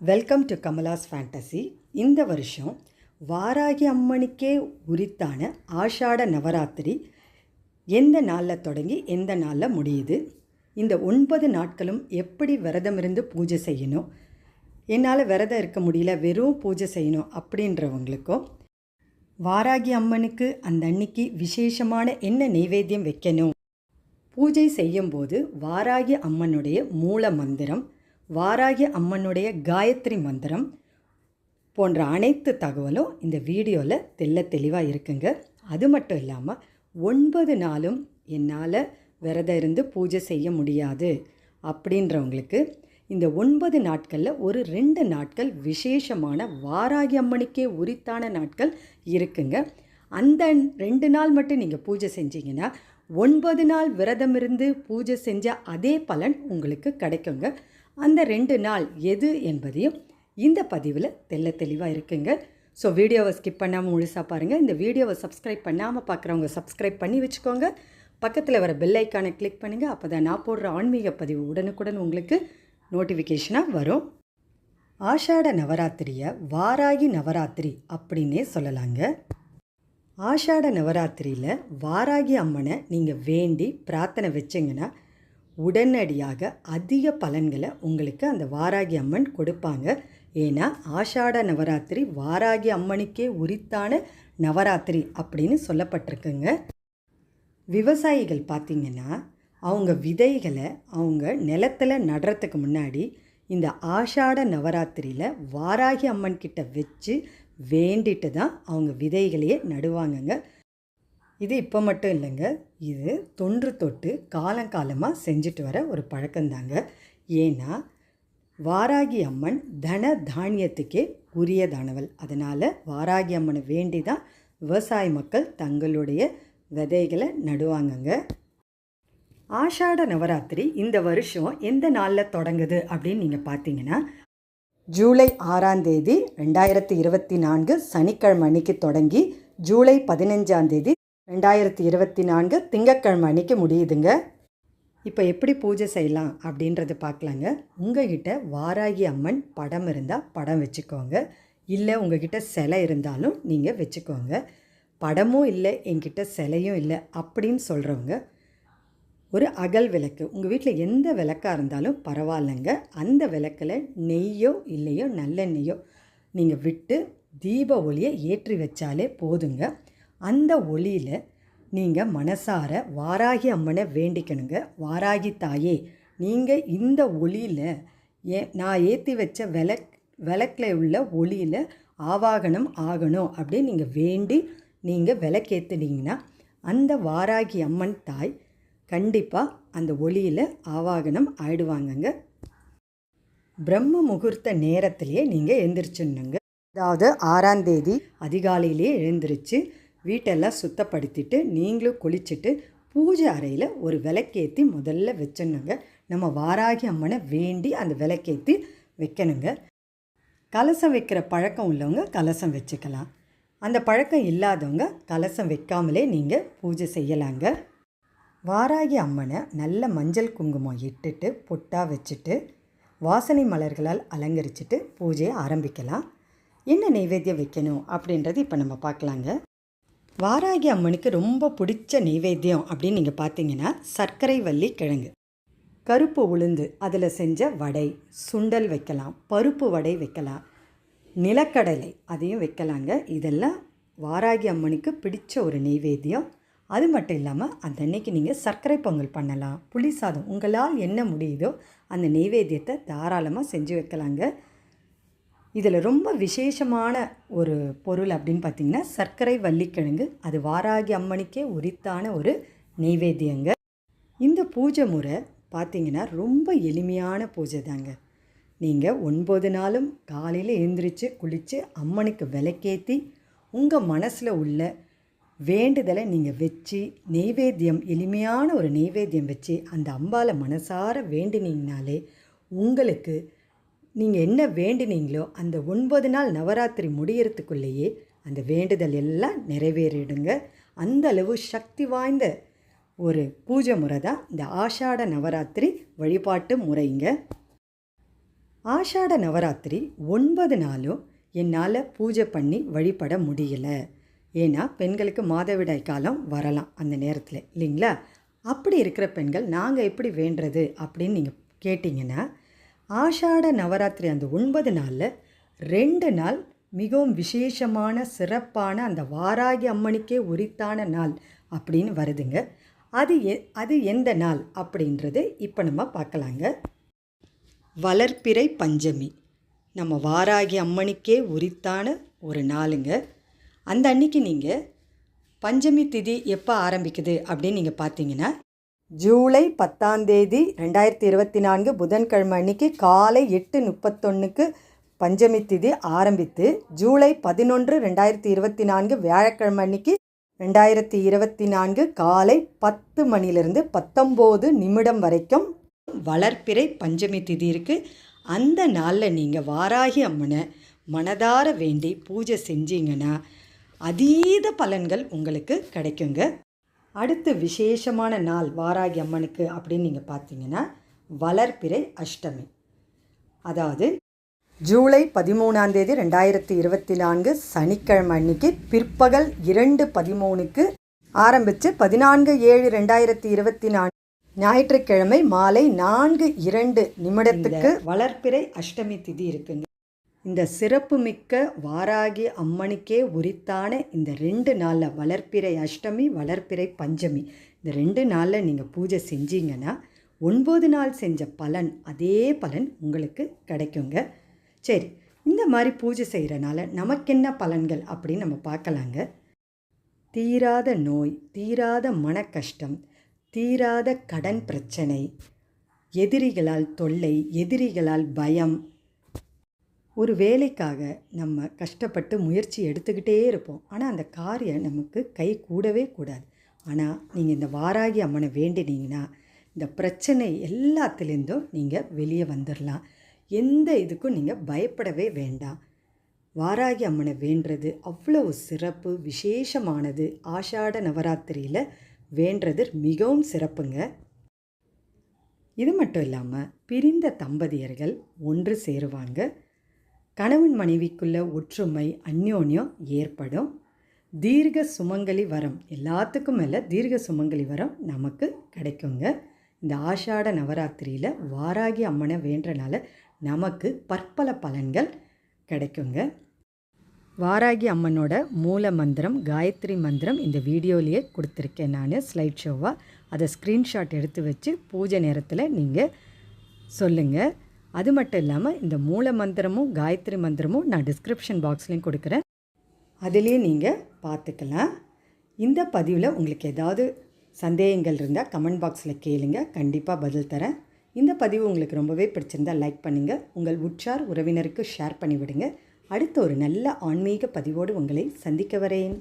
Welcome to Kamala's fantasy இந்த வருஷம் வாராகி அம்மனுக்கே உரித்தான ஆஷாட நவராத்திரி எந்த நாளில் தொடங்கி எந்த நாளில் முடியுது? இந்த ஒன்பது நாட்களும் எப்படி விரதம் இருந்து பூஜை செய்யணும்? என்னால் விரதம் இருக்க முடியல வெறும் பூஜை செய்யணும் அப்படின்றவங்களுக்கும் வாராகி அம்மனுக்கு அந்த அன்னைக்கு விசேஷமான என்ன நைவேத்தியம் வைக்கணும்? பூஜை செய்யும்போது வாராகி அம்மனுடைய மூல மந்திரம் வாராகி அம்மனுடைய காயத்ரி மந்திரம் போன்ற அனைத்து தகவலும் இந்த வீடியோவில் தெள்ள தெளிவாக இருக்குங்க. அது மட்டும் இல்லாமல் ஒன்பது நாளும் என்னால் விரதம் இருந்து பூஜை செய்ய முடியாது அப்படின்றவங்களுக்கு இந்த ஒன்பது நாட்களில் ஒரு ரெண்டு நாட்கள் விசேஷமான வாராகி அம்மனுக்கே உரித்தான நாட்கள் இருக்குங்க. அந்த ரெண்டு நாள் மட்டும் நீங்கள் பூஜை செஞ்சீங்கன்னா ஒன்பது நாள் விரதம் இருந்து பூஜை செஞ்ச அதே பலன் உங்களுக்கு கிடைக்குங்க. அந்த ரெண்டு நாள் எது என்பதையும் இந்த பதிவில் தெள்ள தெளிவாக இருக்குங்க. ஸோ வீடியோவை ஸ்கிப் பண்ணாமல் முழுசாக பாருங்கள் இந்த வீடியோவை சப்ஸ்கிரைப் பண்ணாமல் பார்க்குறவங்க சப்ஸ்கிரைப் பண்ணி வச்சுக்கோங்க. பக்கத்தில் வர பெல் ஐக்கானை கிளிக் பண்ணுங்கள் அப்போ தான் நான் போடுற ஆன்மீக பதிவு உடனுக்குடன் உங்களுக்கு நோட்டிஃபிகேஷனாக வரும். ஆஷாட நவராத்திரியை வாராகி நவராத்திரி அப்படின்னே சொல்லலாங்க. ஆஷாட நவராத்திரியில் வாராகி அம்மனை நீங்கள் வேண்டி பிரார்த்தனை வச்சிங்கன்னா உடனடியாக அதிக பலன்களை உங்களுக்கு அந்த வாராகி அம்மன் கொடுப்பாங்க. ஏன்னா ஆஷாட நவராத்திரி வாராகி அம்மனுக்கே உரித்தான நவராத்திரி அப்படின்னு சொல்லப்பட்டிருக்குங்க. விவசாயிகள் பார்த்திங்கன்னா அவங்க விதைகளை அவங்க நிலத்தில் நடுறதுக்கு முன்னாடி இந்த ஆஷாட நவராத்திரியில் வாராகி அம்மன் கிட்ட வச்சு வேண்டிட்டு தான் அவங்க விதைகளையே நடுவாங்கங்க. இது இப்போ மட்டும் இல்லைங்க. இது தொன்று தொட்டு காலங்காலமாக செஞ்சுட்டு வர ஒரு பழக்கம்தாங்க. ஏன்னா வாராகி அம்மன் தன தானியத்துக்கே உரியதானவள். அதனால் வாராகி அம்மனை வேண்டி தான் விவசாய மக்கள் தங்களுடைய விதைகளை நடுவாங்கங்க. ஆஷாட நவராத்திரி இந்த வருஷம் எந்த நாளில் தொடங்குது அப்படின்னு நீங்கள் பார்த்தீங்கன்னா ஜூலை ஆறாம் தேதி ரெண்டாயிரத்தி இருபத்தி நான்கு சனிக்கிழமை அன்னைக்கு தொடங்கி ஜூலை பதினஞ்சாம் தேதி ரெண்டாயிரத்தி இருபத்தி நான்கு திங்கட்கிழமை அன்னைக்கு முடியுதுங்க. இப்போ எப்படி பூஜை செய்யலாம் அப்படின்றத பார்க்கலாங்க உங்ககிட்ட வாராகி அம்மன் படம் இருந்தால் படம் வச்சுக்கோங்க. இல்லை உங்ககிட்ட சிலை இருந்தாலும் நீங்கள் வச்சுக்கோங்க. படமும் இல்லை என்கிட்ட சிலையும் இல்லை அப்படின்னு சொல்கிறவங்க ஒரு அகல் விளக்கு. உங்கள் வீட்டில் எந்த விளக்காக இருந்தாலும் பரவாயில்லைங்க. அந்த விளக்கில் நெய்யோ இல்லையோ நல்லெண்ணெய்யோ நீங்கள் விட்டு தீப ஒளியை ஏற்றி வச்சாலே போதுங்க. அந்த ஒளியில் நீங்கள் மனசார வாராகி அம்மனை வேண்டிக்கணுங்க. வாராகி தாயே நீங்கள் இந்த ஒளியில் ஏ நான் ஏற்றி வச்ச விளக் விளக்கில் உள்ள ஒளியில் ஆவாகனம் ஆகணும் அப்படின்னு நீங்கள் வேண்டி நீங்கள் விளக்கேற்றுனீங்கன்னா அந்த வாராகி அம்மன் தாய் கண்டிப்பாக அந்த ஒளியில் ஆவாகனம் ஆயிடுவாங்கங்க. பிரம்ம முகூர்த்த நேரத்திலேயே நீங்கள் எழுந்திரிச்சிடணுங்க அதாவது ஆறாம் தேதி அதிகாலையிலேயே எழுந்திரிச்சு வீட்டெல்லாம் சுத்தப்படுத்திட்டு நீங்களும் குளிச்சுட்டு பூஜை அறையில் ஒரு விளக்கேற்றி முதல்ல வச்சிடணுங்க. நம்ம வாராகி அம்மனை வேண்டி அந்த விளக்கேற்றி வைக்கணுங்க. கலசம் வைக்கிற பழக்கம் உள்ளவங்க கலசம் வச்சுக்கலாம். அந்த பழக்கம் இல்லாதவங்க கலசம் வைக்காமலே நீங்கள் பூஜை செய்யலாங்க. வாராகி அம்மனை நல்ல மஞ்சள் குங்குமம் இட்டுட்டு பொட்டாக வச்சுட்டு வாசனை மலர்களால் அலங்கரிச்சுட்டு பூஜையை ஆரம்பிக்கலாம். என்ன நெய்வேத்தியம் வைக்கணும் அப்படின்றது இப்போ நம்ம பார்க்கலாங்க. வாராகி அம்மனுக்கு ரொம்ப பிடிச்ச நெய்வேத்தியம் அப்படின்னு நீங்கள் பார்த்தீங்கன்னா சர்க்கரை வள்ளி கிழங்கு. கருப்பு உளுந்து அதில் செஞ்ச வடை சுண்டல் வைக்கலாம் பருப்பு வடை வைக்கலாம் நிலக்கடலை அதையும் வைக்கலாங்க. இதெல்லாம் வாராகி அம்மனுக்கு பிடிச்ச ஒரு நெய்வேத்தியம் அது மட்டும் இல்லாமல் அந்த அன்னைக்கு நீங்கள் சர்க்கரை பொங்கல் பண்ணலாம். புளி சாதம் உங்களால் என்ன முடியுதோ அந்த நெய்வேத்தியத்தை தாராளமாக செஞ்சு வைக்கலாங்க. இதில் ரொம்ப விசேஷமான ஒரு பொருள் அப்படின்னு பார்த்திங்கன்னா சர்க்கரை வள்ளிக்கிழங்கு. அது வாராகி அம்மனுக்கே உரித்தான ஒரு நெய்வேத்தியங்க. இந்த பூஜை முறை பார்த்திங்கன்னா ரொம்ப எளிமையான பூஜை தாங்க. நீங்கள் ஒன்பது நாளும் காலையில் எழுந்திரிச்சு குளித்து அம்மனுக்கு விளக்கேற்றி உங்கள் மனசில் உள்ள வேண்டுதலை நீங்கள் வச்சு நெய்வேத்தியம் எளிமையான ஒரு நெய்வேத்தியம் வச்சு அந்த அம்பாவை மனசார வேண்டினீங்கனாலே உங்களுக்கு நீங்கள் என்ன வேண்டினீங்களோ அந்த ஒன்பது நாள் நவராத்திரி முடியறதுக்குள்ளேயே அந்த வேண்டுதல் எல்லாம் நிறைவேறிடுங்க. அந்த அளவு சக்தி வாய்ந்த ஒரு பூஜை முறை தான் இந்த ஆஷாட நவராத்திரி வழிபாட்டு முறைங்க. ஆஷாட நவராத்திரி ஒன்பது நாளும் என்னால் பூஜை பண்ணி வழிபட முடியலை. ஏன்னா பெண்களுக்கு மாதவிடாய் காலம் வரலாம் அந்த நேரத்தில் இல்லைங்களா? அப்படி இருக்கிற பெண்கள் நாங்கள் எப்படி வேண்டுறது அப்படின்னு நீங்கள் கேட்டிங்கன்னா ஆஷாட நவராத்திரி அந்த ஒன்பது நாளில் ரெண்டு நாள் மிகவும் விசேஷமான சிறப்பான அந்த வாராகி அம்மனுக்கே உரித்தான நாள் அப்படின்னு வருதுங்க. அது எ அது எந்த நாள் அப்படின்றது இப்போ நம்ம பார்க்கலாங்க. வளர்ப்பிறை பஞ்சமி. நம்ம வாராகி அம்மனுக்கே உரித்தான ஒரு நாளுங்க. அந்த அன்னைக்கு நீங்கள் பஞ்சமி திதி எப்போ ஆரம்பிக்குது அப்படின்னு நீங்கள் பார்த்தீங்கன்னா ஜூலை பத்தாம் தேதி ரெண்டாயிரத்தி இருபத்தி நான்கு புதன்கிழமை அன்னைக்கு காலை எட்டு முப்பத்தொன்றுக்கு பஞ்சமி திதி ஆரம்பித்து ஜூலை பதினொன்று ரெண்டாயிரத்தி இருபத்தி நான்கு வியாழக்கிழமை அன்னைக்கு ரெண்டாயிரத்தி இருபத்தி நான்கு காலை பத்து மணிலிருந்து பத்தொம்போது நிமிடம் வரைக்கும் வளர்ப்பிறை பஞ்சமி திதி இருக்குது அந்த நாளில் நீங்கள் வாராகி அம்மனை மனதார வேண்டி பூஜை செஞ்சீங்கன்னா அதீத பலன்கள் உங்களுக்கு கிடைக்குங்க. அடுத்து விசேஷமான நாள் வாராகி அம்மனுக்கு அப்படின்னு நீங்கள் பார்த்தீங்கன்னா வளர்பிறை அஷ்டமி. அதாவது ஜூலை பதிமூணாம் தேதி ரெண்டாயிரத்தி இருபத்தி நான்கு சனிக்கிழமை அன்னைக்கு பிற்பகல் இரண்டு பதிமூணுக்கு ஆரம்பித்து பதினான்கு ஏழு ரெண்டாயிரத்தி இருபத்தி நான்கு ஞாயிற்றுக்கிழமை மாலை நான்கு இரண்டு நிமிடத்துக்கு வளர்ப்பிறை அஷ்டமி திதி இருக்குங்க. இந்த சிறப்புமிக்க வாராகி அம்மனுக்கே உரித்தான இந்த ரெண்டு நாளில் வளர்ப்பிறை அஷ்டமி வளர்ப்பிறை பஞ்சமி. இந்த ரெண்டு நாளில் நீங்கள் பூஜை செஞ்சீங்கன்னா ஒன்பது நாள் செஞ்ச பலன் அதே பலன் உங்களுக்கு கிடைக்குங்க. சரி இந்த மாதிரி பூஜை செய்கிறனால நமக்கென்ன பலன்கள் அப்படின்னு நம்ம பார்க்கலாங்க. தீராத நோய் தீராத மன கஷ்டம் தீராத கடன் பிரச்சனை எதிரிகளால் தொல்லை எதிரிகளால் பயம் ஒரு வேலைக்காக நம்ம கஷ்டப்பட்டு முயற்சி எடுத்துக்கிட்டே இருப்போம். ஆனால் அந்த காரியம் நமக்கு கை கூடவே கூடாது. ஆனால் நீங்கள் இந்த வாராகி அம்மனை வேண்டினீங்கன்னா இந்த பிரச்சனை எல்லாத்துலேருந்தும் நீங்கள் வெளியே வந்துடலாம் எந்த இதுக்கும் நீங்கள் பயப்படவே வேண்டாம். வாராகி அம்மனை வேண்டுறது அவ்வளவு சிறப்பு விசேஷமானது. ஆஷாட நவராத்திரியில் வேண்டுறது மிகவும் சிறப்புங்க. இது மட்டும் இல்லாமல் பிரிந்த தம்பதியர்கள் ஒன்று சேருவாங்க. கணவன் மனைவிக்குள்ள ஒற்றுமை அந்யோன்யம் ஏற்படும். தீர்க்க சுமங்கலி வரம் எல்லாத்துக்கும் மேலே தீர்க்க சுமங்கலி வரம் நமக்கு கிடைக்குங்க. இந்த ஆஷாட நவராத்திரியில் வாராகி அம்மனை வேண்டனால நமக்கு பற்பல பலன்கள் கிடைக்குங்க. வாராகி அம்மனோட மூல மந்திரம் காயத்ரி மந்திரம் இந்த வீடியோலேயே கொடுத்துருக்கேன் நான் ஸ்லைட் ஷோவாக அதை ஸ்க்ரீன்ஷாட் எடுத்து வச்சு பூஜை நேரத்தில் நீங்கள் சொல்லுங்கள் அது மட்டும் இல்லாமல் இந்த மூல மந்திரமும் காயத்ரி மந்திரமும் நான் டிஸ்கிரிப்ஷன் பாக்ஸ்லேயும் கொடுக்குறேன். அதிலே நீங்கள் பார்த்துக்கலாம். இந்த பதிவில் உங்களுக்கு ஏதாவது சந்தேகங்கள் இருந்தால் கமெண்ட் பாக்ஸில் கேளுங்க. கண்டிப்பாக பதில் தரேன். இந்த பதிவு உங்களுக்கு ரொம்பவே பிடிச்சிருந்தால் லைக் பண்ணுங்கள் உங்கள் உற்றார் உறவினருக்கு ஷேர் பண்ணிவிடுங்க. அடுத்த ஒரு நல்ல ஆன்மீக பதிவோடு உங்களை சந்திக்க வரேன்.